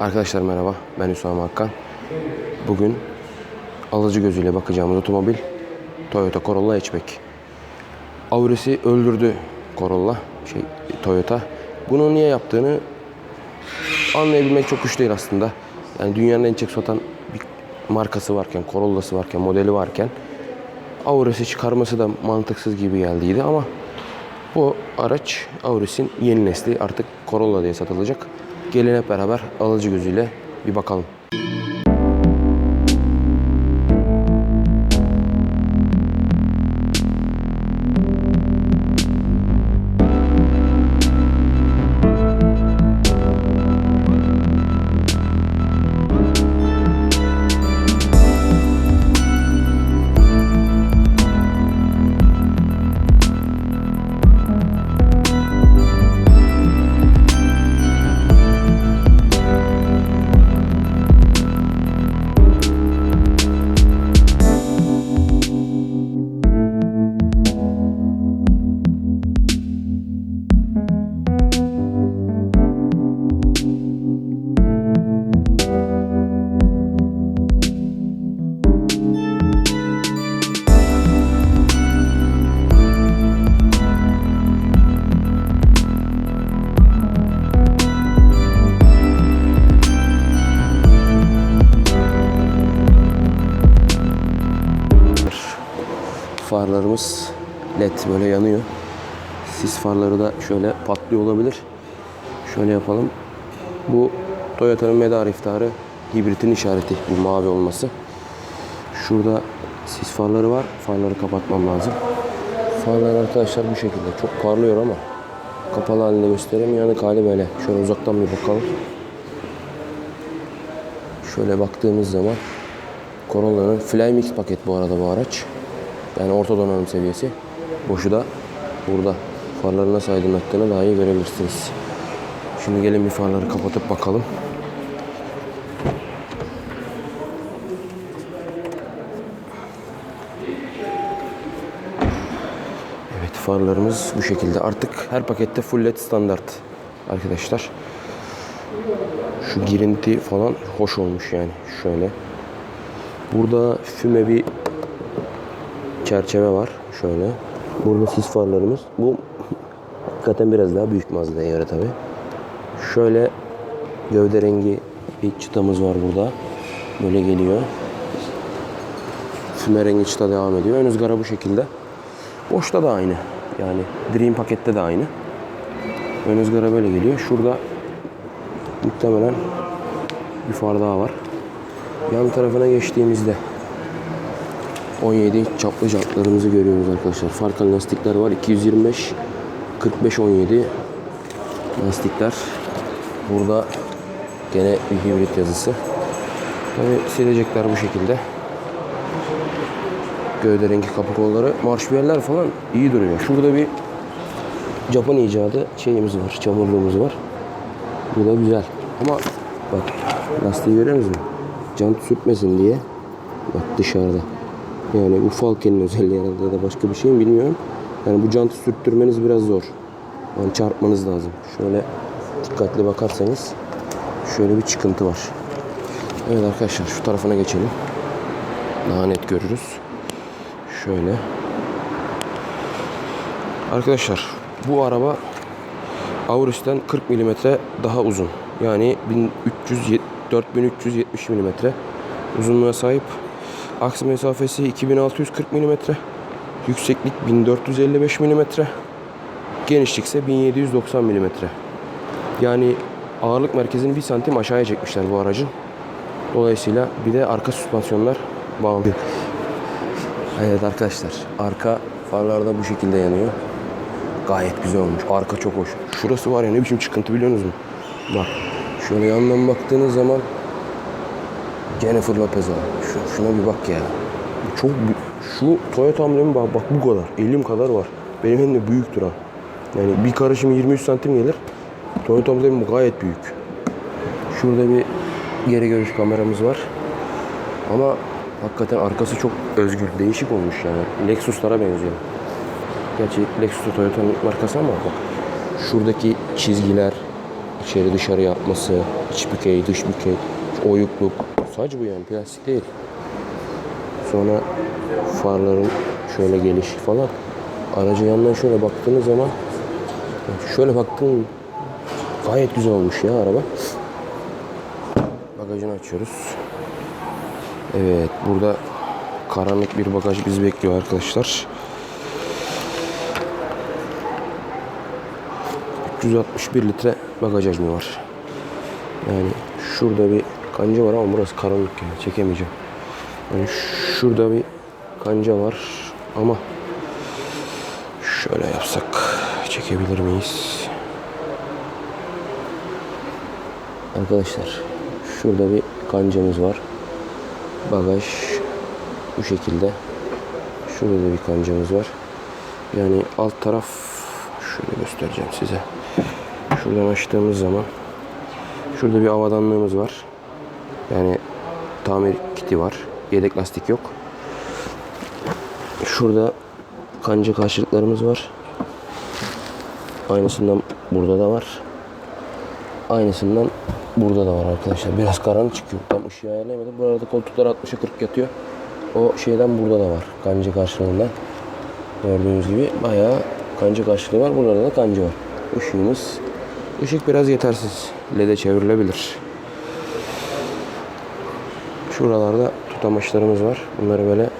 Arkadaşlar merhaba, ben Hüsam Hakan. Bugün alıcı gözüyle bakacağımız otomobil Toyota Corolla Hatchback. Auris'i öldürdü Corolla, şey Toyota. Bunu niye yaptığını anlayabilmek çok güç değil aslında. Yani dünyanın en çok satan bir markası varken, Corolla'sı varken, modeli varken Auris'i çıkarması da mantıksız gibi geldiydi ama bu araç Auris'in yeni nesli artık Corolla diye satılacak. Gelin hep beraber alıcı gözüyle bir bakalım. Farlarımız led böyle yanıyor. Sis farları da şöyle patlıyor olabilir. Şöyle yapalım. Bu Toyota'nın medar iftarı hibritin işareti bu mavi olması. Şurada sis farları var. Farları kapatmam lazım. Farlar arkadaşlar bu şekilde. Çok parlıyor ama kapalı halinde göstereyim. Yanık hali böyle. Şöyle uzaktan bir bakalım. Şöyle baktığımız zaman Corolla'nın Flymix paket bu arada bu araç. Yani orta donanım seviyesi. Boşu da burada. Farları nasıl aydınlattığını daha iyi görebilirsiniz. Şimdi gelin bir farları kapatıp bakalım. Evet farlarımız bu şekilde. Artık her pakette full led standart arkadaşlar. Şu girinti falan hoş olmuş yani şöyle. Burada füme bir çerçeve var şöyle. Burada sis farlarımız. Bu hakikaten biraz daha büyük Mazda'ya göre tabi. Şöyle gövde rengi bir çıtamız var burada. Böyle geliyor. Füme rengi çıta devam ediyor. Ön ızgara bu şekilde. Boşta da aynı. Yani Dream pakette de aynı. Ön ızgara böyle geliyor. Şurada muhtemelen bir far daha var. Yan tarafına geçtiğimizde 17 çaplı jantlarımızı görüyoruz arkadaşlar. Farklı lastikler var. 225 45 17 lastikler. Burada gene bir hibrit yazısı. Tabi silecekler bu şekilde. Gövde rengi kapı kolları. Marşbiyeller falan iyi duruyor. Şurada bir Japon icadı şeyimiz var. Çamurluğumuz var. Bu da güzel. Ama bak lastiği görüyor musun? Jant sürtmesin diye. Bak dışarıda. Yani bu Falken'in özelliği herhalde ya da başka bir şey mi bilmiyorum. Yani bu jantı sürttürmeniz biraz zor. Yani çarpmanız lazım. Şöyle dikkatli bakarsanız şöyle bir çıkıntı var. Evet arkadaşlar şu tarafına geçelim. Daha net görürüz. Şöyle. Arkadaşlar bu araba Auris'ten 40 mm daha uzun. Yani 1300 4370 mm uzunluğa sahip. Aks mesafesi 2640 mm. Yükseklik 1455 mm. Genişlik ise 1790 mm. Yani ağırlık merkezini 1 santim aşağıya çekmişler bu aracın. Dolayısıyla bir de arka süspansiyonlar bağlı. Evet arkadaşlar arka farlarda bu şekilde yanıyor. Gayet güzel olmuş. Arka çok hoş. Şurası var ya ne biçim çıkıntı biliyor musunuz? Bak şöyle yandan baktığınız zaman Jennifer Lopez abi. Şu, şuna bir bak ya. Çok. Şu Toyota amblemi bak, bak bu kadar. Elim kadar var. Benim elimde büyüktür ha. Yani bir karışım 23 santim gelir. Toyota amblemi gayet büyük. Şurada bir geri görüş kameramız var. Ama hakikaten arkası çok özgür, değişik olmuş yani. Lexus'lara benziyor. Gerçi Lexus da Toyota'nın markası ama bak. Şuradaki çizgiler, içeri dışarı yapması, iç bükey, dış bükey, oyukluk. Sadece bu yani plastik değil. Sonra farların şöyle gelişi falan. Aracın yanından şöyle baktığınız zaman şöyle baktığın gayet güzel olmuş ya araba. Bagajını açıyoruz. Evet burada karanlık bir bagaj bizi bekliyor arkadaşlar. 361 litre bagaj hacmi var. Yani şurada bir kanca var ama burası karanlık yani çekemeyeceğim. Yani şurada bir kanca var ama şöyle yapsak çekebilir miyiz? Arkadaşlar şurada bir kancamız var. Bagaj bu şekilde. Şurada da bir kancamız var. Yani alt taraf şöyle göstereceğim size. Şuradan açtığımız zaman şurada bir avadanlığımız var. Yani tamir kiti var. Yedek lastik yok. Şurada kanca karşılıklarımız var. Aynısından burada da var. Aynısından burada da var arkadaşlar. Biraz karanlık çıkıyor. Tam ışığı ayarlayamadım. Burada koltuklar 60'a 40 yatıyor. O şeyden burada da var. Kanca karşılığında. Gördüğünüz gibi bayağı kanca karşılığı var. Burada da kanca var. Işığımız ışık biraz yetersiz. LED'e çevrilebilir. Şuralarda tutamaçlarımız var. Bunları böyle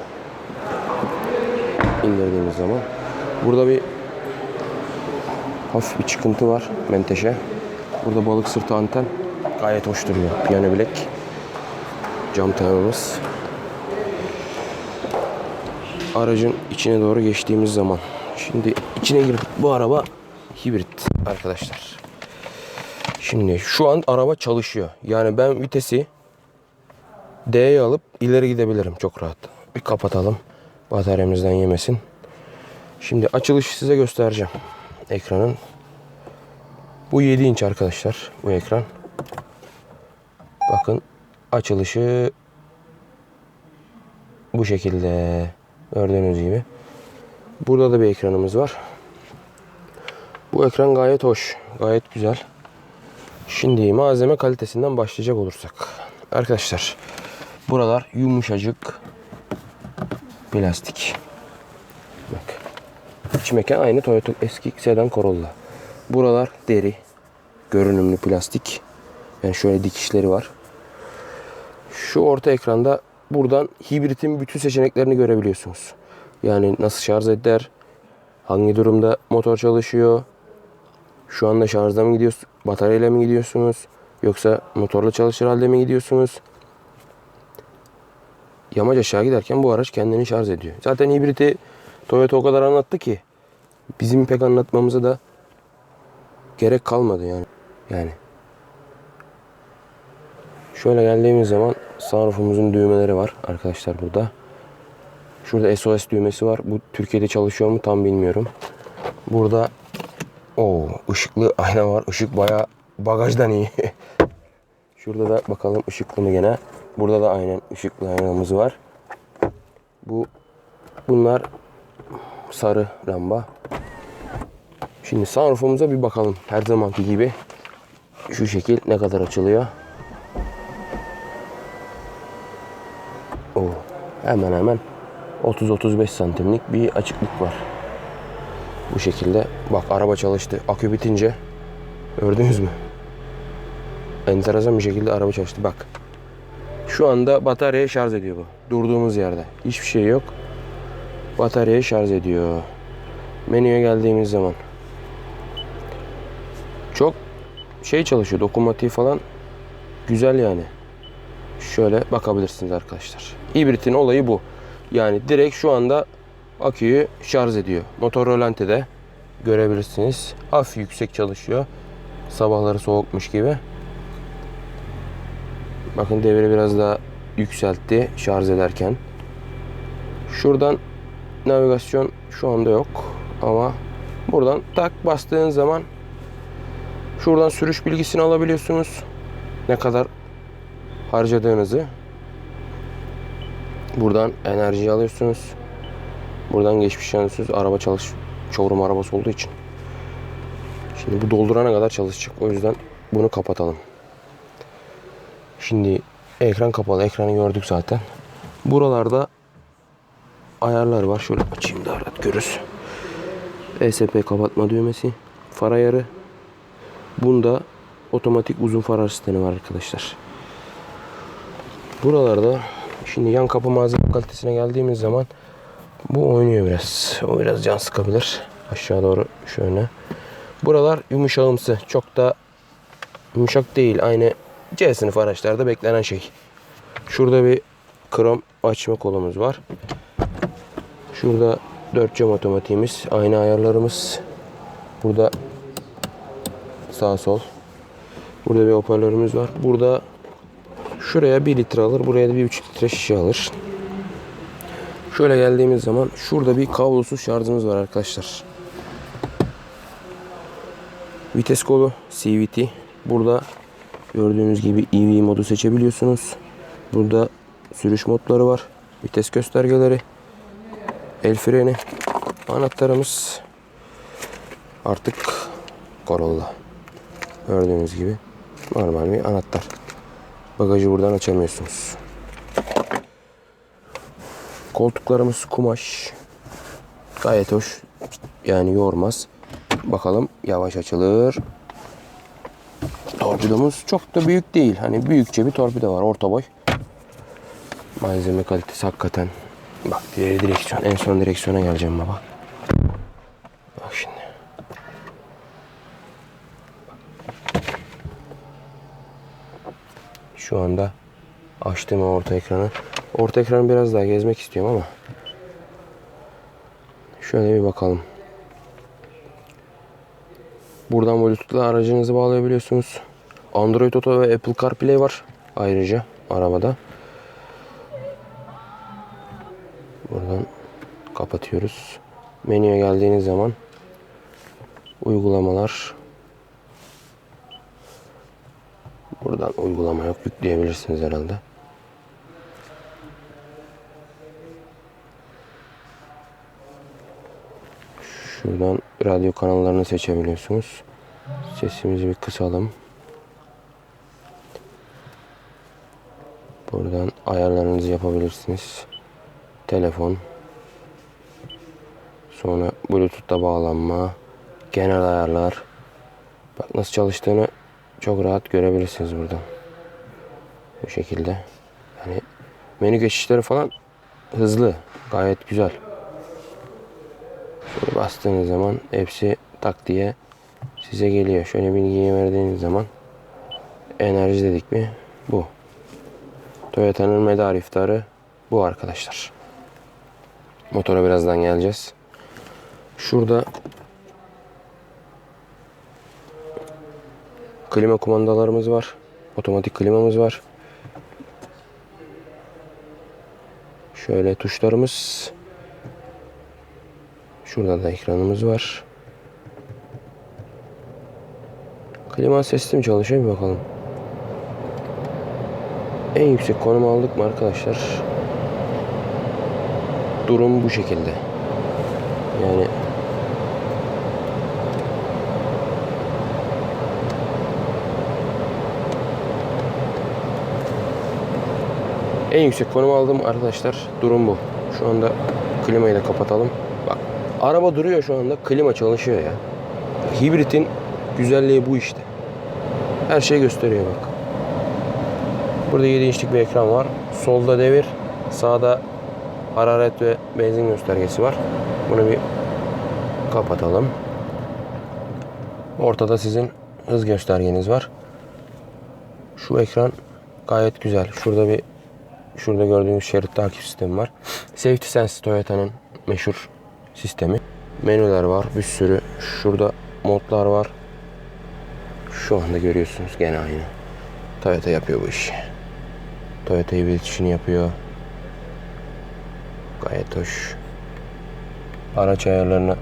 indirdiğimiz zaman. Burada bir hafif bir çıkıntı var menteşe. Burada balık sırtı anten gayet hoş duruyor. Piyano bilek. Cam tamamımız. Aracın içine doğru geçtiğimiz zaman. Şimdi içine girip bu araba hibrit arkadaşlar. Şimdi şu an araba çalışıyor. Yani ben vitesi D'ye alıp ileri gidebilirim çok rahat. Bir kapatalım. Bataryamızdan yemesin. Şimdi açılışı size göstereceğim. Ekranın. Bu 7 inç arkadaşlar. Bu ekran. Bakın açılışı bu şekilde. Gördüğünüz gibi. Burada da bir ekranımız var. Bu ekran gayet hoş. Gayet güzel. Şimdi malzeme kalitesinden başlayacak olursak. Arkadaşlar buralar yumuşacık plastik. Bak. İç mekan aynı Toyota eski sedan Corolla. Buralar deri. Görünümlü plastik. Yani şöyle dikişleri var. Şu orta ekranda buradan hibritin bütün seçeneklerini görebiliyorsunuz. Yani nasıl şarj eder, hangi durumda motor çalışıyor, şu anda şarjda mı gidiyorsunuz, bataryayla mı gidiyorsunuz, yoksa motorla çalışır halde mi gidiyorsunuz? Yamaç aşağı giderken bu araç kendini şarj ediyor. Zaten hibriti Toyota o kadar anlattı ki bizim pek anlatmamıza da gerek kalmadı yani. Yani Şöyle geldiğimiz zaman sunroofumuzun düğmeleri var arkadaşlar burada. Şurada SOS düğmesi var. Bu Türkiye'de çalışıyor mu tam bilmiyorum. Burada o ışıklı ayna var. Işık bayağı bagajdan iyi. Şurada da bakalım ışıklı mı gene. Burada da aynen ışıklı aynamız var. Bu bunlar sarı lamba. Şimdi sunroofumuza bir bakalım. Her zamanki gibi şu şekil ne kadar açılıyor. O hemen hemen 30-35 santimlik bir açıklık var. Bu şekilde bak araba çalıştı. Akü bitince gördünüz mü? Enteresan bir şekilde araba çalıştı. Bak. Şu anda bataryayı şarj ediyor bu. Durduğumuz yerde. Hiçbir şey yok. Bataryayı şarj ediyor. Menüye geldiğimiz zaman. Çok şey çalışıyor. Dokunmatiği falan güzel yani. Şöyle bakabilirsiniz arkadaşlar. Hibritin olayı bu. Yani direkt şu anda aküyü şarj ediyor. Motor rölantide görebilirsiniz. Hafif yüksek çalışıyor. Sabahları soğukmuş gibi. Bakın devri biraz daha yükseltti şarj ederken. Şuradan navigasyon şu anda yok ama buradan tak bastığın zaman şuradan sürüş bilgisini alabiliyorsunuz. Ne kadar harcadığınızı. Buradan enerji alıyorsunuz. Buradan geçmiş yanıyorsunuz. Araba çalış showroom arabası olduğu için. Şimdi bu doldurana kadar çalışacak. O yüzden bunu kapatalım. Şimdi ekran kapalı. Ekranı gördük zaten. Buralarda ayarlar var. Şöyle açayım da rahat görürüz. ESP kapatma düğmesi. Far ayarı. Bunda otomatik uzun far asistanı var arkadaşlar. Buralarda şimdi yan kapı malzeme kalitesine geldiğimiz zaman bu oynuyor biraz. O biraz can sıkabilir. Aşağı doğru şöyle. Buralar yumuşağımsı. Çok da yumuşak değil. Aynı C sınıf araçlarda beklenen şey. Şurada bir krom açma kolumuz var. Şurada 4 cam otomatiğimiz. Aynı ayarlarımız. Burada sağ sol. Burada bir hoparlörümüz var. Burada şuraya 1 litre alır. Buraya da 1,5 litre şişe alır. Şöyle geldiğimiz zaman şurada bir kablosuz şarjımız var arkadaşlar. Vites kolu CVT. Burada gördüğünüz gibi EV modu seçebiliyorsunuz. Burada sürüş modları var. Vites göstergeleri. El freni. Anahtarımız artık Corolla. Gördüğünüz gibi normal bir anahtar. Bagajı buradan açamıyorsunuz. Koltuklarımız kumaş. Gayet hoş. Yani yormaz. Bakalım yavaş açılır. Torpidomuz çok da büyük değil. Hani büyükçe bir torpido var. Orta boy. Malzeme kalitesi hakikaten. Bak diğeri direksiyon. En son direksiyona geleceğim baba. Bak şimdi. Şu anda açtım orta ekranı. Orta ekranı biraz daha gezmek istiyorum ama. Şöyle bir bakalım. Buradan Bluetooth'la aracınızı bağlayabiliyorsunuz. Android Auto ve Apple CarPlay var ayrıca arabada. Buradan kapatıyoruz. Menüye geldiğiniz zaman uygulamalar Buradan uygulama yok. Yükleyebilirsiniz herhalde. Şuradan radyo kanallarını seçebiliyorsunuz. Sesimizi bir kısalım. Buradan ayarlarınızı yapabilirsiniz. Telefon. Sonra Bluetooth'ta bağlanma. Genel ayarlar. Bak nasıl çalıştığını çok rahat görebilirsiniz buradan. Bu şekilde. Yani menü geçişleri falan hızlı. Gayet güzel. Şöyle bastığınız zaman hepsi tak diye size geliyor. Şöyle bilgiyi verdiğiniz zaman enerji dedik mi? Bu. Toyota'nın medar iftarı bu arkadaşlar. Motora birazdan geleceğiz. Şurada klima kumandalarımız var. Otomatik klimamız var. Şöyle tuşlarımız. Şurada da ekranımız var. Klima sistemi çalışıyor bir bakalım. En yüksek konum aldık mı arkadaşlar? Durum bu şekilde. Yani En yüksek konum aldım arkadaşlar. Durum bu. Şu anda klimayı da kapatalım. Bak araba duruyor şu anda. Klima çalışıyor ya. Hibritin güzelliği bu işte. Her şey gösteriyor bak. Burada 7 inçlik bir ekran var. Solda devir, sağda hararet ve benzin göstergesi var. Bunu bir kapatalım. Ortada sizin hız göstergeniz var. Şu ekran gayet güzel. Şurada bir şurada gördüğünüz şerit takip sistemi var. Safety Sense Toyota'nın meşhur sistemi. Menüler var bir sürü. Şurada modlar var. Şu anda görüyorsunuz gene aynı. Toyota yapıyor bu işi. Toyota hibrit işini yapıyor. Gayet hoş. Araç ayarlarını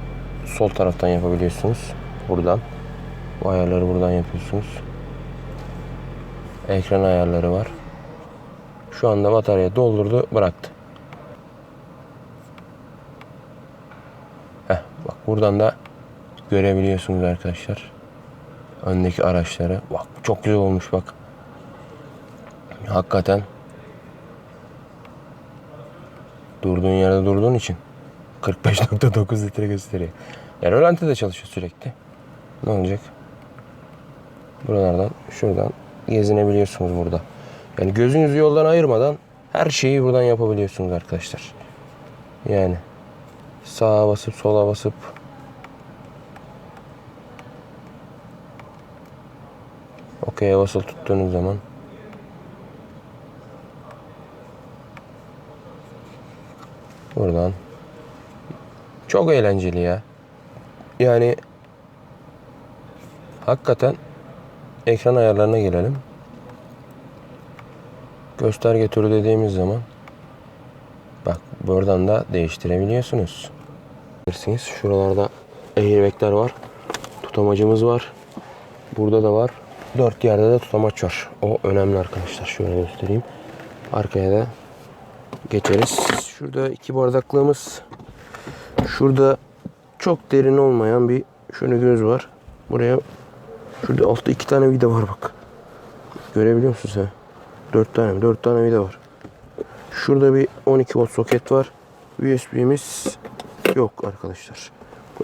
sol taraftan yapabiliyorsunuz. Buradan. Bu ayarları buradan yapıyorsunuz. Ekran ayarları var. Şu anda batarya doldurdu, bıraktı. Heh, bak buradan da görebiliyorsunuz arkadaşlar. Öndeki araçları. Bak çok güzel olmuş bak. Hakikaten durduğun yerde durduğun için 45.9 litre gösteriyor. Yani rölantide çalışıyor sürekli. Ne olacak? Buralardan, şuradan gezinebiliyorsunuz burada. Yani gözünüzü yoldan ayırmadan her şeyi buradan yapabiliyorsunuz arkadaşlar. Yani sağa basıp sola basıp Okey'e basılı tuttuğunuz zaman buradan çok eğlenceli ya. Yani hakikaten ekran ayarlarına gelelim. Gösterge türü dediğimiz zaman bak buradan da değiştirebiliyorsunuz. Bilirsiniz. Şuralarda airbagler var. Tutamacımız var. Burada da var. Dört yerde de tutamaç var. O önemli arkadaşlar. Şöyle göstereyim. Arkaya da geçeriz. Şurada iki bardaklığımız. Şurada çok derin olmayan bir şöyle göz var. Buraya şurada altta iki tane vida var bak. Görebiliyor musun sen? Dört tane? Dört tane vida var. Şurada bir 12 volt soket var. USB'miz yok arkadaşlar.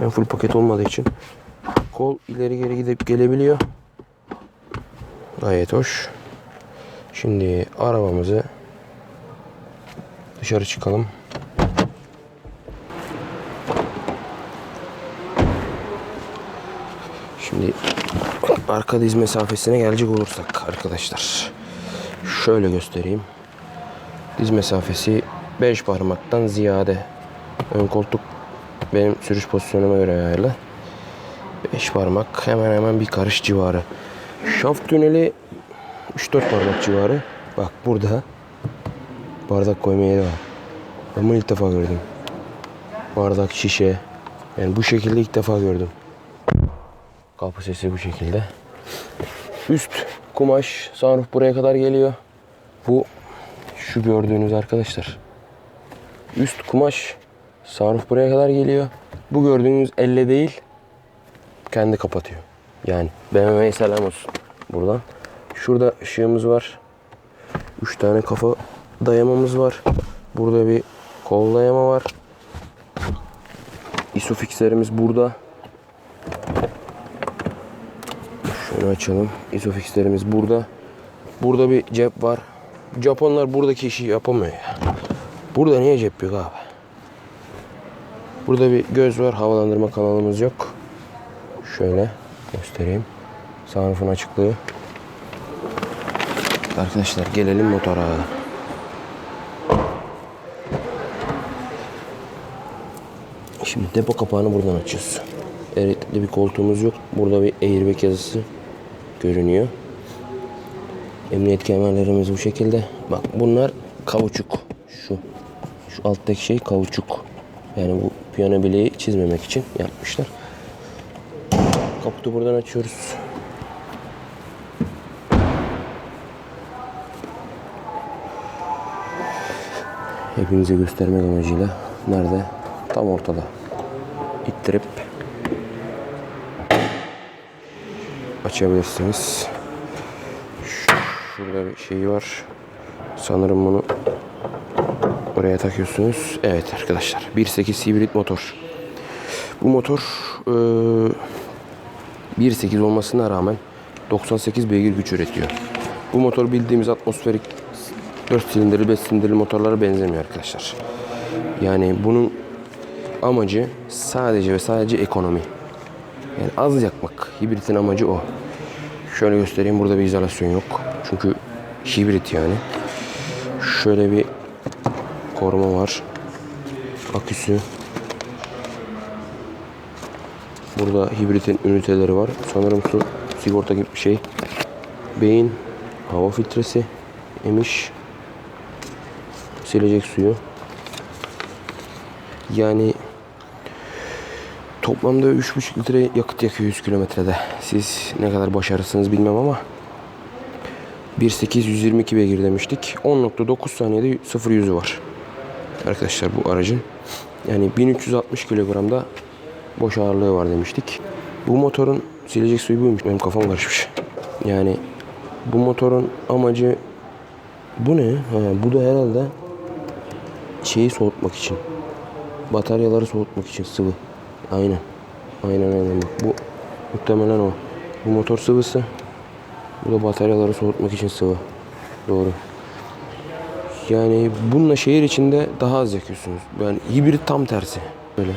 Ben full paket olmadığı için kol ileri geri gidip gelebiliyor. Gayet hoş. Şimdi arabamızı dışarı çıkalım. Şimdi arka diz mesafesine gelecek olursak arkadaşlar. Şöyle göstereyim. Diz mesafesi 5 parmaktan ziyade. Ön koltuk benim sürüş pozisyonuma göre ayarlı. 5 parmak hemen hemen bir karış civarı. Şaft tüneli 3-4 parmak civarı. Bak burada bardak koyma yeri var. Ben bunu ilk defa gördüm. Bardak, şişe. Yani bu şekilde ilk defa gördüm. Kapı sesi bu şekilde. Üst kumaş sunroof buraya kadar geliyor. Bu şu gördüğünüz arkadaşlar. Üst kumaş sunroof buraya kadar geliyor. Bu gördüğünüz elle değil kendi kapatıyor. Yani BMW'ye selam olsun buradan. Şurada ışığımız var. Üç tane kafa dayamamız var. Burada bir kol dayama var. Isofixlerimiz burada. Şöyle açalım. Isofixlerimiz burada. Burada bir cep var. Japonlar buradaki işi yapamıyor ya. Burada niye cep yok abi? Burada bir göz var. Havalandırma kanalımız yok. Şöyle göstereyim. Sunroof'un açıklığı. Arkadaşlar gelelim motora. Şimdi depo kapağını buradan açıyoruz. Elektrikli bir koltuğumuz yok. Burada bir airbag yazısı görünüyor. Emniyet kemerlerimiz bu şekilde. Bak bunlar kavuçuk. Şu. Şu alttaki şey kavuçuk. Yani bu piyano bileği çizmemek için yapmışlar. Kaputu buradan açıyoruz. Hepinize göstermek amacıyla nerede? Tam ortada. İttirip açabilirsiniz. Şurada bir şey var. Sanırım bunu oraya takıyorsunuz. Evet arkadaşlar. 1.8 hibrit motor. Bu motor eee 1.8 olmasına rağmen 98 beygir güç üretiyor. Bu motor bildiğimiz atmosferik 4 silindirli 5 silindirli motorlara benzemiyor arkadaşlar. Yani bunun amacı sadece ve sadece ekonomi. Yani az yakmak. Hibritin amacı o. Şöyle göstereyim. Burada bir izolasyon yok. Çünkü hibrit yani. Şöyle bir koruma var. Aküsü. Burada hibritin üniteleri var. Sanırım su sigorta gibi bir şey. Beyin, hava filtresi, emiş, silecek suyu. Yani toplamda 3,5 litre yakıt yakıyor 100 kilometrede. Siz ne kadar başarısınız bilmem ama 1.8 122 beygir demiştik. 10.9 saniyede 0 yüzü var. Arkadaşlar bu aracın. Yani 1360 kilogramda boş ağırlığı var demiştik. Bu motorun silecek suyu buymuş. Benim kafam karışmış. Yani bu motorun amacı Bu ne? Ha, bu da herhalde şeyi soğutmak için. Bataryaları soğutmak için sıvı. Aynen. Aynen aynen bak. Bu muhtemelen o. Bu motor sıvısı. Bu da bataryaları soğutmak için sıvı. Doğru. Yani bununla şehir içinde daha az yakıyorsunuz. Yani hibrit tam tersi. Böyle.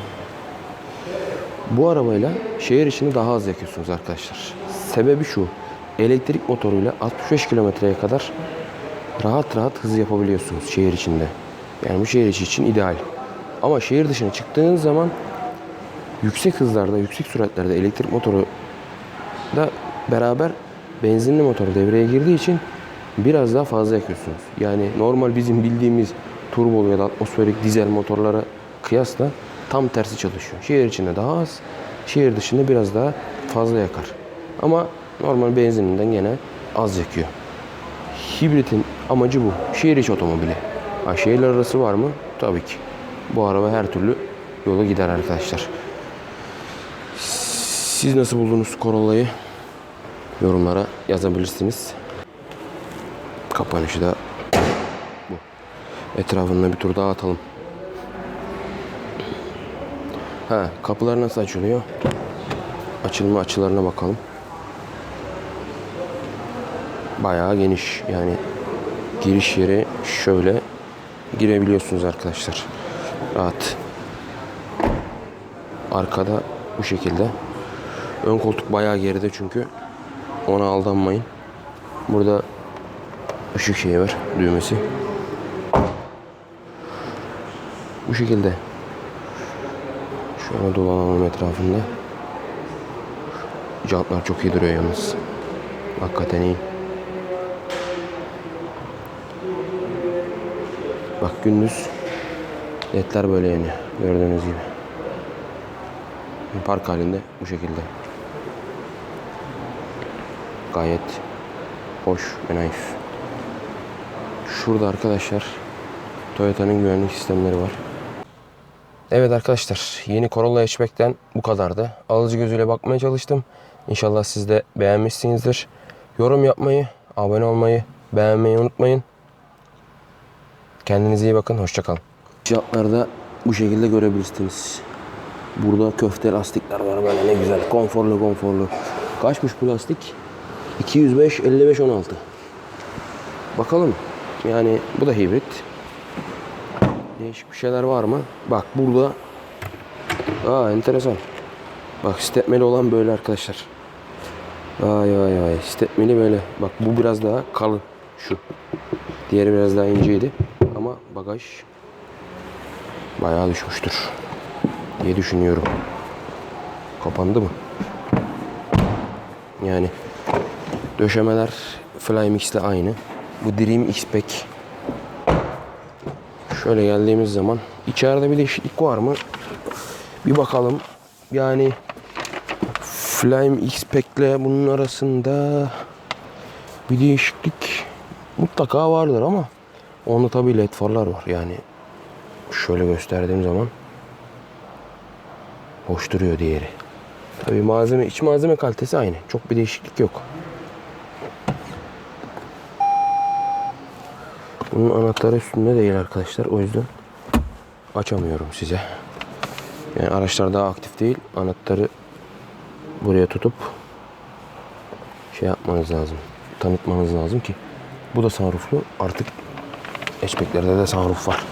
Bu arabayla şehir içinde daha az yakıyorsunuz arkadaşlar. Sebebi şu. Elektrik motoruyla 65 kilometreye kadar rahat rahat hız yapabiliyorsunuz şehir içinde. Yani bu şehir içi için ideal. Ama şehir dışına çıktığınız zaman yüksek hızlarda, yüksek süratlerde elektrik motoru da beraber benzinli motor devreye girdiği için biraz daha fazla yakıyorsunuz. Yani normal bizim bildiğimiz turbolu ya da atmosferik dizel motorlara kıyasla tam tersi çalışıyor. Şehir içinde daha az, şehir dışında biraz daha fazla yakar. Ama normal benzininden gene az yakıyor. Hibritin amacı bu. Şehir içi otomobili. Ha, şehirler arası var mı? Tabii ki. Bu araba her türlü yola gider arkadaşlar. Siz nasıl buldunuz Corolla'yı? Yorumlara yazabilirsiniz. Kapanışı da bu. Etrafında bir tur daha atalım. Ha, kapılar nasıl açılıyor? Açılma açılarına bakalım. Bayağı geniş. Yani giriş yeri şöyle girebiliyorsunuz arkadaşlar. Rahat. Arkada bu şekilde. Ön koltuk bayağı geride çünkü. Ona aldanmayın. Burada ışık şeyi var, düğmesi. Bu şekilde. Şöyle dolanalım etrafında. Jantlar çok iyi duruyor yalnız. Hakikaten iyi. Bak gündüz ledler böyle yanıyor. Gördüğünüz gibi. Park halinde bu şekilde. Gayet hoş ve nice. Şurada arkadaşlar Toyota'nın güvenlik sistemleri var. Evet arkadaşlar yeni Corolla Hatchback'ten bu kadardı. Alıcı gözüyle bakmaya çalıştım. İnşallah siz de beğenmişsinizdir. Yorum yapmayı, abone olmayı, beğenmeyi unutmayın. Kendinize iyi bakın. Hoşçakalın. Fiyatlarda bu şekilde görebilirsiniz. Burada köfte lastikler var böyle ne güzel. Konforlu konforlu. Kaçmış bu lastik? 205, 55, 16. Bakalım. Yani bu da hibrit. Değişik bir şeyler var mı? Bak burada. Aa enteresan. Bak stepmeli olan böyle arkadaşlar. Ay ay ay. Stepmeli böyle. Bak bu biraz daha kalın. Şu. Diğeri biraz daha inceydi. Ama bagaj bayağı düşmüştür. Diye düşünüyorum. Kapandı mı? Yani döşemeler Flymix ile aynı. Bu Dream X-Pack. Şöyle geldiğimiz zaman içeride bir değişiklik var mı? Bir bakalım. Yani Flame X-Pack ile bunun arasında bir değişiklik mutlaka vardır ama onda tabii led farlar var. Yani şöyle gösterdiğim zaman hoş duruyor diğeri. Tabii malzeme, iç malzeme kalitesi aynı. Çok bir değişiklik yok. Bunun anahtarı üstünde değil arkadaşlar. O yüzden açamıyorum size. Yani araçlar daha aktif değil. Anahtarı buraya tutup şey yapmanız lazım. Tanıtmanız lazım ki bu da sunrooflu. Artık hatchbacklerde de sunroof var.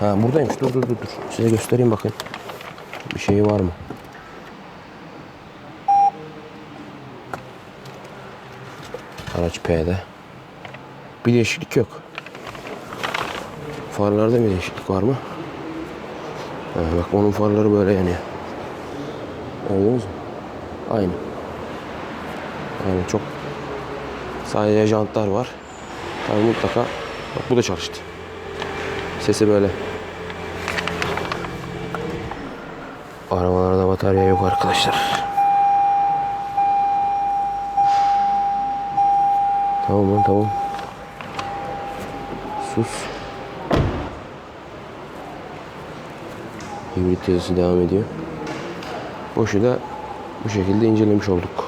Ha buradaymış. Dur dur dur dur. Size göstereyim bakın. Bir şey var mı? Araç P'de. Bir değişiklik yok. Farlarda bir değişiklik var mı? Ha, bak onun farları böyle yanıyor. Gördünüz mü? Aynı. Yani çok sadece jantlar var. Tabii mutlaka bak bu da çalıştı. Sesi böyle. Arabalarda batarya yok arkadaşlar. Tamam lan tamam. Sus. Hibrit yazısı devam ediyor. Boşu da bu şekilde incelemiş olduk.